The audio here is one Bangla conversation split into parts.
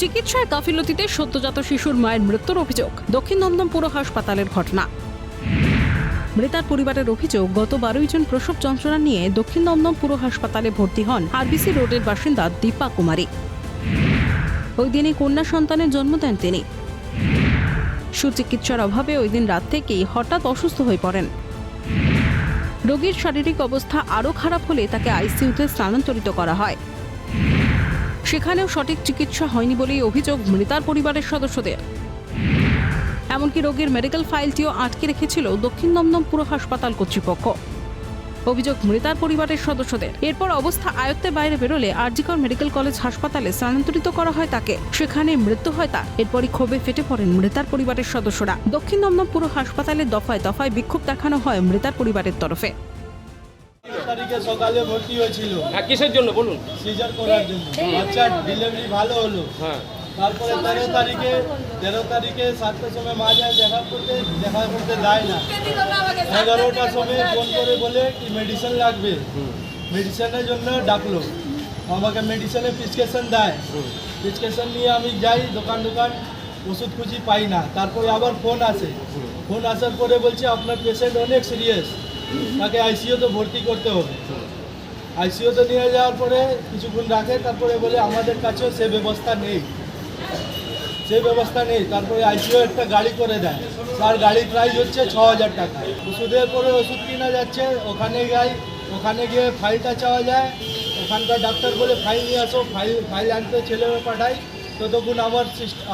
চিকিৎসায় গাফিলতিতে সদ্যজাত শিশুর মায়ের মৃত্যুর অভিযোগ। দক্ষিণ দমদম পুর হাসপাতালের ঘটনা। মৃতার পরিবারের অভিযোগ, গত বারোই জন প্রসব যন্ত্রণা নিয়ে দক্ষিণ দমদম পুর হাসপাতালে ভর্তি হন আরবিসি রোডের বাসিন্দা দীপা কুমারী। ওই দিনই কন্যা সন্তানের জন্ম দেন তিনি। সুচিকিৎসার অভাবে ওই দিন রাত থেকেই হঠাৎ অসুস্থ হয়ে পড়েন। রোগীর শারীরিক অবস্থা আরও খারাপ হলে তাকে আইসিইউতে স্থানান্তরিত করা হয়। সেখানেও সঠিক চিকিৎসা হয়নি বলেই অভিযোগ মৃতার পরিবারের সদস্যদের। এমনকি রোগীর মেডিকেল ফাইলটিও আটকে রেখেছিল দক্ষিণ দমদম পুর হাসপাতাল কর্তৃপক্ষ। অভিযোগ মৃতার পরিবারের সদস্যদের। এরপর অবস্থা আয়ত্তের বাইরে বেরোলে আরজিকর মেডিকেল কলেজ হাসপাতালে স্থানান্তরিত করা হয় তাকে। সেখানে মৃত্যু হয় তার। এরপরই ক্ষোভে ফেটে পড়েন মৃতার পরিবারের সদস্যরা। দক্ষিণ দমদম পুর হাসপাতালে দফায় দফায় বিক্ষোভ দেখানো হয় মৃতার পরিবারের তরফে। তারিখে সকালে ভর্তি হয়েছিল। হ্যাঁ কিসের জন্য বলুন? সিজার করার জন্য। বাচ্চার ডেলিভারি ভালো হলো। হ্যাঁ। তারপরে তেরো তারিখে তেরো তারিখে সাতটার সময় মা যায় দেখা করতে দেখা করতে দেয় না। এগারোটার সময় ফোন করে বলে কি মেডিসিন লাগবে। মেডিসিনের জন্য ডাকলো। আমাকে মেডিসিনের প্রেসক্রিপশন দেয়। প্রেসক্রিপশন নিয়ে আমি যাই দোকান দোকান ওষুধ খুঁজি পাই না। তারপরে আবার ফোন আসে। ফোন আসার পরে বলছে আপনার পেশেন্ট অনেক সিরিয়াস তাকে আইসিইউতে ভর্তি করতে হবে। আইসিইউতে নিয়ে যাওয়ার পরে কিছুক্ষণ রাখে, তারপরে বলে আমাদের কাছেও সে ব্যবস্থা নেই। সে ব্যবস্থা নেই, তারপরে আইসিইউ একটা গাড়ি করে দেয়। তার গাড়ির প্রাইস হচ্ছে ছ হাজার টাকা। ওষুধের পরে ওষুধ কিনা যাচ্ছে, ওখানে যাই, ওখানে গিয়ে ফাইলটা চাওয়া যায়। ওখানকার ডাক্তার বলে ফাইল নিয়ে আসো ফাইল ফাইল আনতে ছেলে পাঠাই। ততক্ষণ আমার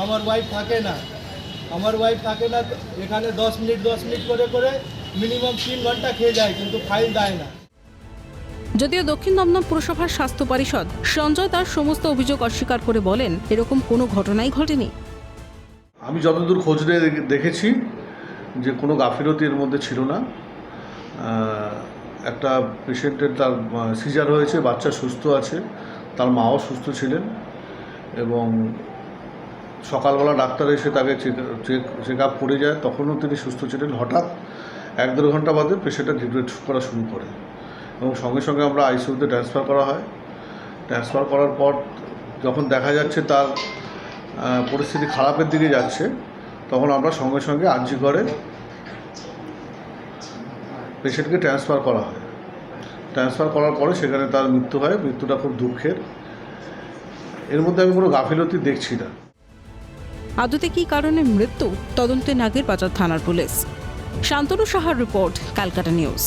আমার ওয়াইফ থাকে না। আমার ওয়াইফ থাকে না, এখানে দশ মিনিট দশ মিনিট করে করে মিনিমাম তিন ঘণ্টা খেয়ে যায় কিন্তু ফাইল দেয় না। যদিও দক্ষিণ দমদম পুরসভার স্বাস্থ্য পরিষদ সঞ্জয় তার সমস্ত অভিযোগ অস্বীকার করে বলেন এরকম কোনো ঘটনাই ঘটেনি। আমি যতদূর খোঁজ নিয়ে দেখেছি যে কোনো গাফিলতি এর মধ্যে ছিল না। একটা পেশেন্টের তার সিজার হয়েছে বাচ্চা সুস্থ আছে তার মাও সুস্থ ছিলেন এবং সকালবেলা ডাক্তার এসে তাকে চেক চেক চেক আপ করে যায় তখনও তিনি সুস্থ ছিলেন। হঠাৎ এক দেড় ঘণ্টা বাদে পেশেন্টটা ডিগ্রেড করা শুরু করে। এবং সঙ্গে সঙ্গে আমরা আইসিইউতে ট্রান্সফার করা হয়। ট্রান্সফার করার পর যখন দেখা যাচ্ছে তার পরিস্থিতি খারাপের দিকে যাচ্ছে, তখন আমরা সঙ্গে সঙ্গে আর্জি করে পেশেন্টকে ট্রান্সফার করা হয়। ট্রান্সফার করার পরে সেখানে তার মৃত্যু হয়। মৃত্যুটা খুব দুঃখের। এর মধ্যে আমি কোনো গাফিলতি দেখছি না। আদতে কী কারণে মৃত্যু? তদন্তে নাগের বাজার থানার পুলিশ। শান্তনু সাহার রিপোর্ট ক্যালকাটা নিউজ।